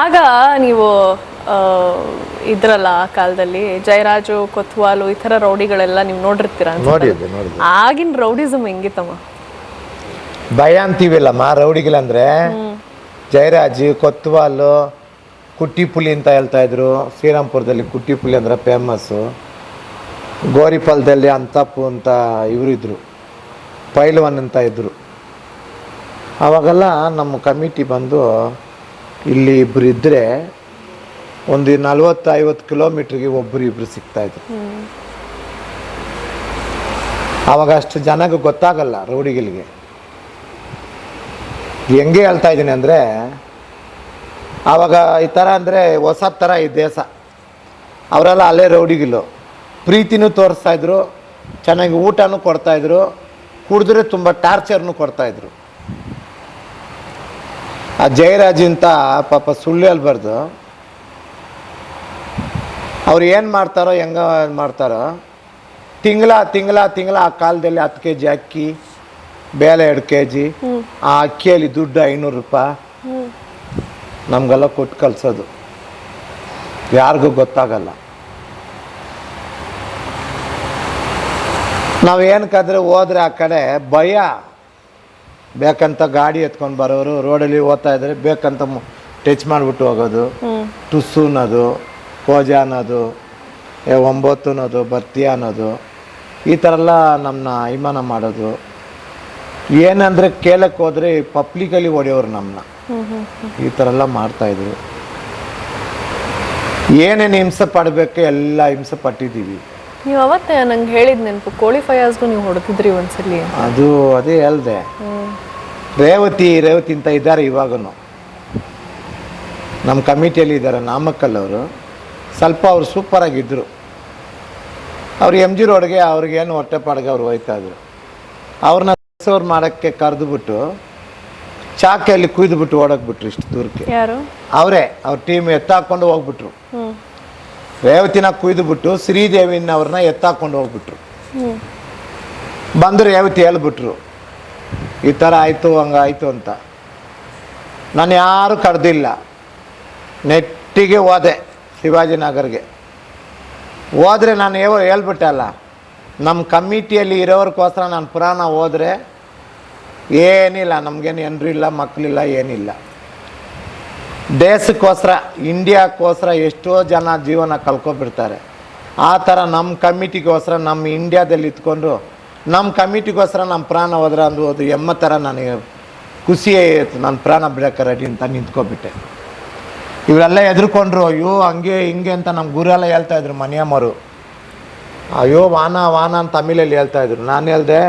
ಆಗ ನೀವು ಇದ್ರಲ್ಲ ಆ ಕಾಲದಲ್ಲಿ ಜಯರಾಜು ಕೊತ್ವಾಲು ಈ ತರ ರೌಡಿಗಳೆಲ್ಲ ನೀವು ನೋಡಿರ್ತೀರ ಆಗಿನ ರೌಡಿಸಮ್ ಹೆಂಗಿತ್ತಮ್ಮ? ಭಯ ಅಂತೀವಿಲ್ಲಮ್ಮ ರೌಡಿಗಳಂದ್ರೆ ಜಯರಾಜು ಕೊತ್ವಾಲು ಕುಟ್ಟಿ ಪುಲಿ ಅಂತ ಹೇಳ್ತಾ ಇದ್ರು. ಶ್ರೀರಾಮ್ಪುರದಲ್ಲಿ ಕುಟ್ಟಿ ಪುಲಿ ಅಂದ್ರೆ ಫೇಮಸ್ಸು ಗೋರಿಪಾಲದಲ್ಲಿ ಅಂತಪ್ಪು ಅಂತ ಇವರು ಇದ್ರು. ಪೈಲ್ವಾನ್ ಅಂತ ಇದ್ರು. ಅವಾಗೆಲ್ಲ ನಮ್ಮ ಕಮಿಟಿ ಬಂದು ಇಲ್ಲಿ ಇಬ್ಬರು ಇದ್ದರೆ ಒಂದು ನಲ್ವತ್ತು ಐವತ್ತು ಕಿಲೋಮೀಟ್ರಿಗೆ ಒಬ್ಬರು ಇಬ್ಬರು ಸಿಗ್ತಾಯಿದ್ರು ಅವಾಗ ಅಷ್ಟು ಜನಕ್ಕೆ ಗೊತ್ತಾಗಲ್ಲ ರೌಡಿಗಳಿಗೆ ಹೆಂಗೆ ಹೇಳ್ತಾ ಇದ್ದೀನಿ ಅಂದರೆ ಆವಾಗ ಈ ಥರ ಅಂದರೆ ಹೊಸ ಥರ ಈ ದೇಶ. ಅವರೆಲ್ಲ ಅಲ್ಲೇ ರೌಡಿಗಿಲು ಪ್ರೀತಿನೂ ತೋರಿಸ್ತಾಯಿದ್ರು ಚೆನ್ನಾಗಿ ಊಟನೂ ಕೊಡ್ತಾಯಿದ್ರು ಕುಡಿದ್ರೆ ತುಂಬ ಟಾರ್ಚರ್ನು ಕೊಡ್ತಾಯಿದ್ರು ಆ ಜಯರಾಜ್ ಅಂತ ಪಾಪ ಸುಳ್ಳು ಹೇಳ್ಬಾರ್ದು. ಅವ್ರು ಏನು ಮಾಡ್ತಾರೋ ಹೆಂಗ ಮಾಡ್ತಾರೋ ತಿಂಗಳ ತಿಂಗಳ ತಿಂಗಳ ಆ ಕಾಲದಲ್ಲಿ ಹತ್ತು ಕೆ ಜಿ ಅಕ್ಕಿ ಬೇಳೆ ಎರಡು ಕೆ ಜಿ ಆ ಅಕ್ಕಿಯಲ್ಲಿ ದುಡ್ಡು ಐನೂರು ರೂಪಾಯಿ. ನಮಗೆಲ್ಲ ಕೊಟ್ಟು ಕಲಿಸೋದು ಯಾರಿಗೂ ಗೊತ್ತಾಗಲ್ಲ. ನಾವು ಏನಕ್ಕಾದ್ರೆ ಹೋದ್ರೆ ಆ ಕಡೆ ಭಯ. ಬೇಕಂತ ಗಾಡಿ ಎತ್ಕೊಂಡು ಬರೋರು ರೋಡಲ್ಲಿ ಓದ್ತಾ ಇದ್ರೆ ಬೇಕಂತ ಟಚ್ ಮಾಡಿಬಿಟ್ಟು ಹೋಗೋದು. ಟುಸ್ಸು ಅನ್ನೋದು ಕೋಜ ಅನ್ನೋದು ಏ ಒಂಬತ್ತು ಅನ್ನೋದು ಬರ್ತೀಯ ಅನ್ನೋದು. ಈ ಥರ ಎಲ್ಲ ನಮ್ಮನ್ನ ಅಭಿಮಾನ ಮಾಡೋದು. ಏನಂದರೆ ಕೇಳಕ್ಕೆ ಹೋದರೆ ಪಬ್ಲಿಕಲ್ಲಿ ಹೊಡೆಯೋರು ನಮ್ಮನ್ನ ಈ ಥರ ಎಲ್ಲ ಮಾಡ್ತಾಯಿದ್ರು ಏನೇನು ಹಿಂಸೆ ಪಡಬೇಕು ಎಲ್ಲ ಹಿಂಸೆ ಪಟ್ಟಿದ್ದೀವಿ. ನೀವು ಅವತ್ತೇ ನಂಗೆ ಹೇಳಿದ ನೆನಪು ಕೋಳಿ ಫಯಾಸ್ಗೂ ನೀವು ಹೊಡೆದಿದ್ರಿ ಒಂದ್ಸಲಿ ಅದು ಅದೇ ಹೇಳ್ದೆ. ರೇವತಿ ರೇವತಿ ಅಂತ ಇದ್ದಾರೆ ಇವಾಗೂ ನಮ್ಮ ಕಮಿಟಿಯಲ್ಲಿ ಇದ್ದಾರೆ ನಾಮಕ್ಕಲ್ ಅವರು. ಸ್ವಲ್ಪ ಅವರು ಸೂಪರಾಗಿದ್ದರು ಅವ್ರು ಎಂ ಜಿ ರೋಡ್ಗೆ ಅವ್ರಿಗೇನು ಹೊಟ್ಟೆಪಾಡ್ಗೆ ಅವ್ರು ಹೋಯ್ತಾ ಇದ್ರು. ಅವ್ರನ್ನ ಸೋರ್ ಮಾಡೋಕ್ಕೆ ಕರೆದುಬಿಟ್ಟು ಚಾಕೆಯಲ್ಲಿ ಕುಯ್ದುಬಿಟ್ಟು ಓಡೋಗ್ಬಿಟ್ರು ಇಷ್ಟು ದೂರಕ್ಕೆ. ಅವರೇ ಅವ್ರ ಟೀಮ್ ಎತ್ತಾಕೊಂಡು ಹೋಗ್ಬಿಟ್ರು. ರೇವತಿನ ಕುಯ್ದುಬಿಟ್ಟು ಶ್ರೀದೇವಿನ ಅವ್ರನ್ನ ಎತ್ತಾಕೊಂಡು ಹೋಗ್ಬಿಟ್ರು. ಬಂದರು ಬಂದು ರೇವತಿ ಹೇಳ್ಬಿಟ್ರು. ಈ ಥರ ಆಯಿತು ಹಂಗಾಯಿತು ಅಂತ. ನಾನು ಯಾರು ಕರೆದಿಲ್ಲ. ನೆಟ್ಟಿಗೆ ಹೋದೆ ಶಿವಾಜಿನಗರ್ಗೆ. ಹೋದರೆ ನಾನು ಯಾವ ಹೇಳ್ಬಿಟ್ಟೆ ಅಲ್ಲ ನಮ್ಮ ಕಮಿಟಿಯಲ್ಲಿ ಇರೋರ್ಗೋಸ್ಕರ ನಾನು ಪುರಾಣ ಹೋದರೆ ಏನಿಲ್ಲ, ನಮಗೇನು ಜನರು ಇಲ್ಲ ಮಕ್ಕಳಿಲ್ಲ ಏನಿಲ್ಲ. ದೇಶಕ್ಕೋಸ್ಕರ, ಇಂಡಿಯಾಕ್ಕೋಸ್ಕರ ಎಷ್ಟೋ ಜನ ಜೀವನ ಕಳ್ಕೊಬಿಡ್ತಾರೆ. ಆ ಥರ ನಮ್ಮ ಕಮಿಟಿಗೋಸ್ಕರ ನಮ್ಮ ಇಂಡಿಯಾದಲ್ಲಿ ಇತ್ಕೊಂಡು ನಮ್ಮ ಕಮಿಟಿಗೋಸ್ಕರ ನಮ್ಮ ಪ್ರಾಣ ಹೋದ್ರೆ ಅಂದು ಅದು ಎಮ್ಮ ಥರ ನನಗೆ ಖುಷಿಯೇ ಇತ್ತು. ನನ್ನ ಪ್ರಾಣ ಬಿಡೋಕೆ ರೆಡಿ ಅಂತ ನಿಂತ್ಕೊಬಿಟ್ಟೆ. ಇವರೆಲ್ಲ ಎದ್ರುಕೊಂಡ್ರು ಅಯ್ಯೋ, ಹಂಗೆ, ಹಿಂಗೆ ಅಂತ ನಮ್ಮ ಗುರೆಲ್ಲ ಹೇಳ್ತಾ ಇದ್ರು ಮನೆಯಮ್ಮರು ಅಯ್ಯೋ, ವಾನ ವಾನ ಅಂತ ತಮಿಳಲ್ಲಿ ಹೇಳ್ತಾ ಇದ್ರು. ನಾನು ಹೇಳ್ದೆ,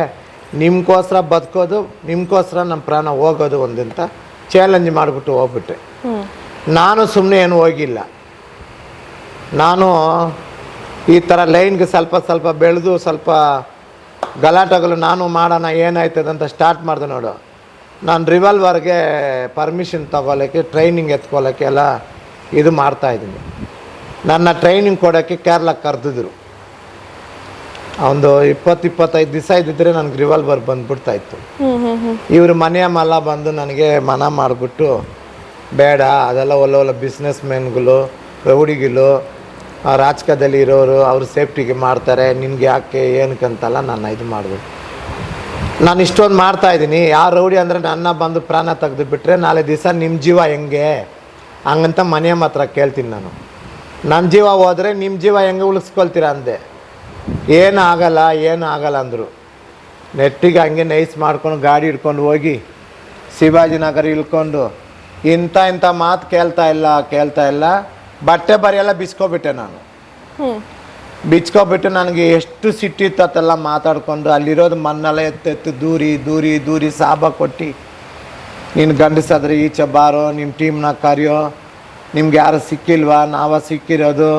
ನಿಮ್ಗೋಸ್ಕರ ಬದುಕೋದು, ನಿಮ್ಗೋಸ್ಕರ ನಮ್ಮ ಪ್ರಾಣ ಹೋಗೋದು ಒಂದಂತ ಚಾಲೆಂಜ್ ಮಾಡಿಬಿಟ್ಟು ಹೋಗ್ಬಿಟ್ಟೆ. ನಾನು ಸುಮ್ಮನೆ ಏನು ಹೋಗಿಲ್ಲ. ನಾನು ಈ ಥರ ಲೈನ್ಗೆ ಸ್ವಲ್ಪ ಸ್ವಲ್ಪ ಬೆಳೆದು ಸ್ವಲ್ಪ ಗಲಾಟೆಗಳು ನಾನು ಮಾಡೋಣ ಏನಾಯ್ತದೆ ಅಂತ ಸ್ಟಾರ್ಟ್ ಮಾಡಿದೆ ನೋಡು. ನಾನು ರಿವಾಲ್ವರ್ಗೆ ಪರ್ಮಿಷನ್ ತಗೊಳ್ಳೋಕ್ಕೆ ಟ್ರೈನಿಂಗ್ ಎತ್ಕೊಳ್ಳೋಕ್ಕೆ ಎಲ್ಲ ಇದು ಮಾಡ್ತಾಯಿದ್ದೀನಿ ನನ್ನ ಟ್ರೈನಿಂಗ್ ಕೊಡೋಕ್ಕೆ ಕೇರಳ ಕರೆದಿದ್ರು. ಒಂದು ಇಪ್ಪತ್ತು ಇಪ್ಪತ್ತೈದು ದಿವಸ ಇದ್ದಿದ್ರೆ ನನಗೆ ರಿವಾಲ್ವರ್ ಬಂದ್ಬಿಡ್ತಾ ಇತ್ತು ಹ್ಮ್ ಹ್ಮ್ ಹ್ಮ್ ಇವರು ಮನೆಯ ಮಲ್ಲ ಬಂದು ನನಗೆ ಮನ ಮಾಡಿಬಿಟ್ಟು, ಬೇಡ, ಅದೆಲ್ಲ ಒಳ್ಳೆ ಒಳ್ಳೆ ಬಿಸ್ನೆಸ್ ಮ್ಯಾನ್ಗಳು ರೌಡಿಗಳು ರಾಜಕೀಯದಲ್ಲಿ ಇರೋರು ಅವರು ಸೇಫ್ಟಿಗೆ ಮಾಡ್ತಾರೆ, ನಿನ್ಗೆ ಯಾಕೆ ಏನಕ್ಕಂತಲ್ಲ ನಾನು ಇದು ಮಾಡ್ಬೋದು ನಾನು ಇಷ್ಟೊಂದು ಮಾಡ್ತಾ ಇದ್ದೀನಿ. ಯಾರು ರೌಡಿ ಅಂದರೆ ನನ್ನ ಬಂದು ಪ್ರಾಣ ತೆಗೆದು ಬಿಟ್ಟರೆ ನಾಳೆ ದಿವಸ ನಿಮ್ಮ ಜೀವ ಹೆಂಗೆ? ಹಂಗಂತ ಮನೆಯ ಮಾತ್ರ ಕೇಳ್ತೀನಿ ನಾನು. ನನ್ನ ಜೀವ ಹೋದರೆ ನಿಮ್ಮ ಜೀವ ಹೆಂಗೆ ಉಳಿಸ್ಕೊಳ್ತೀರಾ ಅಂದೆ. ಏನು ಆಗಲ್ಲ ಏನು ಆಗಲ್ಲ ಅಂದರು. ನೆಟ್ಟಿಗೆ ಹಂಗೆ ನೈಸ್ ಮಾಡ್ಕೊಂಡು ಗಾಡಿ ಹಿಡ್ಕೊಂಡು ಹೋಗಿ ಶಿವಾಜಿನಗರ ಇಳ್ಕೊಂಡು ಇಂಥ ಇಂಥ ಮಾತು ಕೇಳ್ತಾ ಇಲ್ಲ ಕೇಳ್ತಾ ಇಲ್ಲ. ಬಟ್ಟೆ ಬರಿ ಎಲ್ಲ ಬಿಸ್ಕೊಬಿಟ್ಟೆ ನಾನು ಬಿಚ್ಕೊಬಿಟ್ಟು ನನಗೆ ಎಷ್ಟು ಸಿಟ್ಟಿತ್ತು ಅತ್ತೆಲ್ಲ ಮಾತಾಡ್ಕೊಂಡು ಅಲ್ಲಿರೋದು ಮಣ್ಣೆಲ್ಲ ಎತ್ತೆತ್ತು ದೂರಿ ದೂರಿ ದೂರಿ ಸಾಬ ಕೊಟ್ಟು ನೀನು ಗಂಡಸಾದ್ರೆ ಈಚೆ ಬಾರೋ ನಿಮ್ಮ ಟೀಮ್ನ ಕರೆಯೋ ನಿಮ್ಗೆ ಯಾರು ಸಿಕ್ಕಿಲ್ವಾ ನಾವ ಸಿಕ್ಕಿರೋದು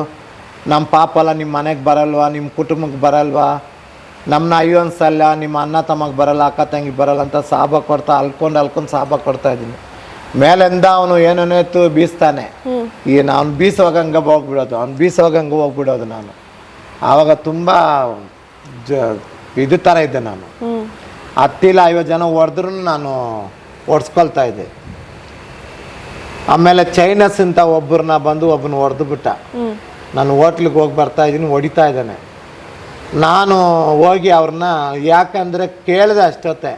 ನಮ್ಮ ಪಾಪಲ್ಲ ನಿಮ್ಮ ಮನೆಗೆ ಬರಲ್ವಾ ನಿಮ್ಮ ಕುಟುಂಬಕ್ಕೆ ಬರಲ್ವಾ ನಮ್ಮನ್ನ ಅಯ್ಯೋ ಅನ್ಸಲ್ಲ ನಿಮ್ಮ ಅಣ್ಣ ತಮಗೆ ಬರಲ್ಲ ಅಕ್ಕ ತಂಗಿ ಬರಲ್ಲ ಅಂತ ಸಾಬ ಕೊಡ್ತಾ ಅಲ್ಕೊಂಡು ಅಲ್ಕೊಂಡು ಸಾಬ ಕೊಡ್ತಾ ಇದ್ದೀನಿ. ಮೇಲೆಂದ ಅವನು ಏನೇನೋ ಎತ್ತು ಬೀಸ್ತಾನೆ. ಈ ಅವ್ನು ಬೀಸುವಾಗ ಹಂಗೆ ಹೋಗ್ಬಿಡೋದು ಅವ್ನು ಬೀಸುವಾಗ ಹಂಗೆ ಹೋಗ್ಬಿಡೋದು ನಾನು. ಆವಾಗ ತುಂಬ ಜ ಇದು ಥರ ಇದ್ದೆ ನಾನು. ಹತ್ತಿಲ್ಲ ಐವತ್ತು ಜನ ಹೊಡೆದ್ರು ನಾನು ಓಡಿಸ್ಕೊಳ್ತಾ ಇದ್ದೆ. ಆಮೇಲೆ ಚೈನಸ್ ಅಂತ ಒಬ್ಬರನ್ನ ಬಂದು ಒಬ್ಬನ ಹೊಡೆದು ಬಿಟ್ಟ. ನಾನು ಹೋಟ್ಲಿಗೆ ಹೋಗಿ ಬರ್ತಾ ಇದ್ದೀನಿ ಹೊಡಿತಾ ಇದ್ದಾನೆ. ನಾನು ಹೋಗಿ ಅವ್ರನ್ನ ಯಾಕಂದರೆ ಕೇಳಿದೆ ಅಷ್ಟೊತ್ತೆ.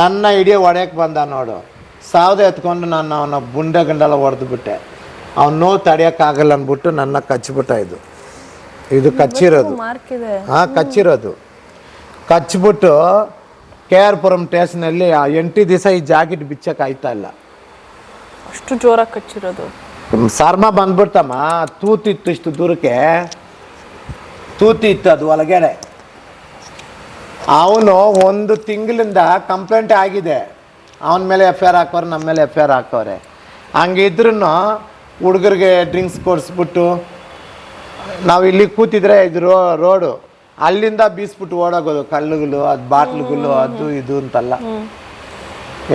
ನನ್ನ ಇಡೀ ಹೊಡೆಯಕ್ಕೆ ಬಂದ ನೋಡು. ಸಾವಿರ ಎತ್ಕೊಂಡು ನಾನು ಅವನ ಬುಂಡೆ ಗಂಡೆಲ್ಲ ಹೊಡೆದು ಬಿಟ್ಟೆ. ಅವ್ನು ನೋವು ತಡೆಯೋಕ್ಕಾಗಲ್ಲ ಅಂದ್ಬಿಟ್ಟು ನನ್ನ ಕಚ್ಚಿಬಿಟ್ಟ ಇದು. ಇದು ಕಚ್ಚಿರೋದು. ಹಾಂ ಕಚ್ಚಿರೋದು. ಕಚ್ಚಿಬಿಟ್ಟು ಕೆ ಆರ್ ಪುರಂ ಸ್ಟೇಷನಲ್ಲಿ ಆ ಎಂಟು ದಿವಸ ಈ ಜಾಕೆಟ್ ಬಿಚ್ಚಕ್ಕೆ ಆಯ್ತಾ ಇಲ್ಲ. ಅಷ್ಟು ಜೋರಾಗಿ ಕಚ್ಚಿರೋದು. ಸರ್ಮ ಬಂದ್ಬಿಡ್ತಮ್ಮ ತೂತಿತ್ತು ಇಷ್ಟು ದೂರಕ್ಕೆ. ತೂತಿತ್ತು ಅದು ಒಳಗಡೆ. ಅವನು ಒಂದು ತಿಂಗಳಿಂದ ಕಂಪ್ಲೇಂಟ್ ಆಗಿದೆ. ಅವನ ಮೇಲೆ ಎಫ್ ಐ ಆರ್ ಹಾಕೋರು ನಮ್ಮ ಮೇಲೆ ಎಫ್ ಐ ಆರ್ ಹಾಕೋರೆ. ಹಂಗಿದ್ರೂ ಹುಡುಗರಿಗೆ ಡ್ರಿಂಕ್ಸ್ ಕೊಡಿಸ್ಬಿಟ್ಟು ನಾವು ಇಲ್ಲಿ ಕೂತಿದ್ರೆ ಇದು ರೋ ರೋಡು. ಅಲ್ಲಿಂದ ಬೀಸ್ಬಿಟ್ಟು ಓಡೋಗೋದು ಕಲ್ಲುಗಳು ಅದು ಬಾಟ್ಲುಗಳು ಅದು ಇದು ಅಂತಲ್ಲ.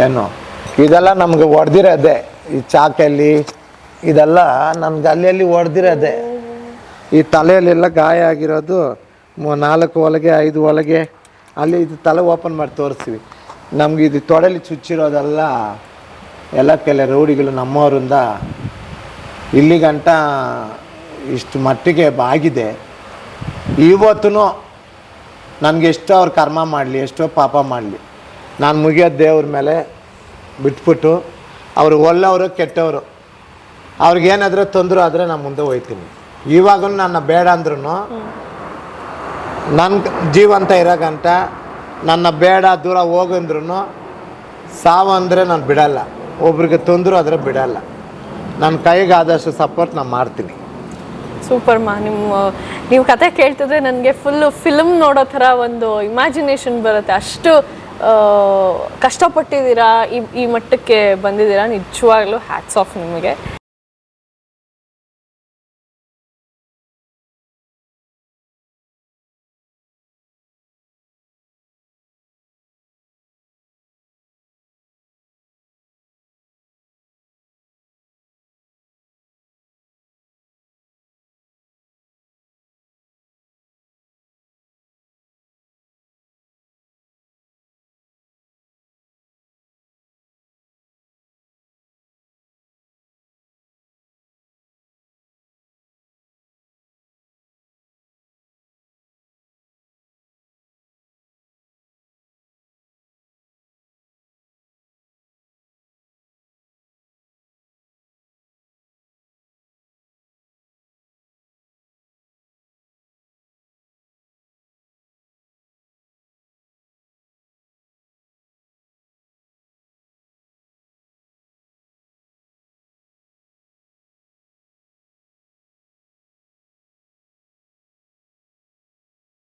ಏನು? ಇದೆಲ್ಲ ನಮ್ಗೆ ಹೊಡೆದಿರೋದೆ ಈ ಚಾಕಲ್ಲಿ ಇದೆಲ್ಲ ನನ್ಗೆ ಅಲ್ಲಿ ಅಲ್ಲಿ ಹೊಡೆದಿರೋದೆ ಈ ತಲೆಯಲ್ಲೆಲ್ಲ ಗಾಯ ಆಗಿರೋದು ನಾಲ್ಕು ಒಳಗೆ ಐದು ಒಳಗೆ ಅಲ್ಲಿ ಇದು ತಲೆ ಓಪನ್ ಮಾಡಿ ತೋರಿಸ್ತೀವಿ. ನಮ್ಗೆ ಇದು ತೊಡಲಿ ಚುಚ್ಚಿರೋದೆಲ್ಲ ಎಲ್ಲ ಕೆಲ ರೌಡಿಗಳು ನಮ್ಮವರಿಂದ ಇಲ್ಲಿ ಗಂಟ ಇಷ್ಟು ಮಟ್ಟಿಗೆ ಆಗಿದೆ. ಇವತ್ತೂ ನನಗೆ ಎಷ್ಟೋ ಅವ್ರು ಕರ್ಮ ಮಾಡಲಿ, ಎಷ್ಟೋ ಪಾಪ ಮಾಡಲಿ. ನಾನು ಮುಗಿಯೋದು ದೇವ್ರ ಮೇಲೆ ಬಿಟ್ಬಿಟ್ಟು ಅವರು ಒಳ್ಳೆಯವರು ಕೆಟ್ಟವರು. ಅವ್ರಿಗೇನಾದರೂ ತೊಂದರೆ ಆದರೆ ನಾನು ಮುಂದೆ ಹೋಗ್ತೀನಿ ಇವಾಗ ನನ್ನ ಬೇಡ ಅಂದ್ರೂ ನನ್ನ ಜೀವಂತ ಇರೋಗಂಟ ನನ್ನ ಬೇಡ ದೂರ ಹೋಗಂದ್ರೂ ಸಾವು ಅಂದರೆ ನಾನು ಬಿಡಲ್ಲ. ಒಬ್ರಿಗೆ ತೊಂದರೆ ಆದರೆ ಬಿಡಲ್ಲ. ನನ್ನ ಕೈಗೆ ಆದಷ್ಟು ಸಪೋರ್ಟ್ ನಾನು ಮಾಡ್ತೀನಿ. ಸೂಪರ್ ಮಾ ನಿಮ್ಮ ನೀವು ಕತೆ ಕೇಳ್ತಿದ್ರೆ ನನಗೆ ಫುಲ್ಲು ಫಿಲ್ಮ್ ನೋಡೋ ಥರ ಒಂದು ಇಮ್ಯಾಜಿನೇಷನ್ ಬರುತ್ತೆ. ಅಷ್ಟು ಕಷ್ಟಪಟ್ಟಿದ್ದೀರಾ, ಈ ಈ ಮಟ್ಟಕ್ಕೆ ಬಂದಿದ್ದೀರಾ, ನಿಜವಾಗ್ಲೂ ಹ್ಯಾಟ್ಸ್ ಆಫ್ ನಿಮಗೆ.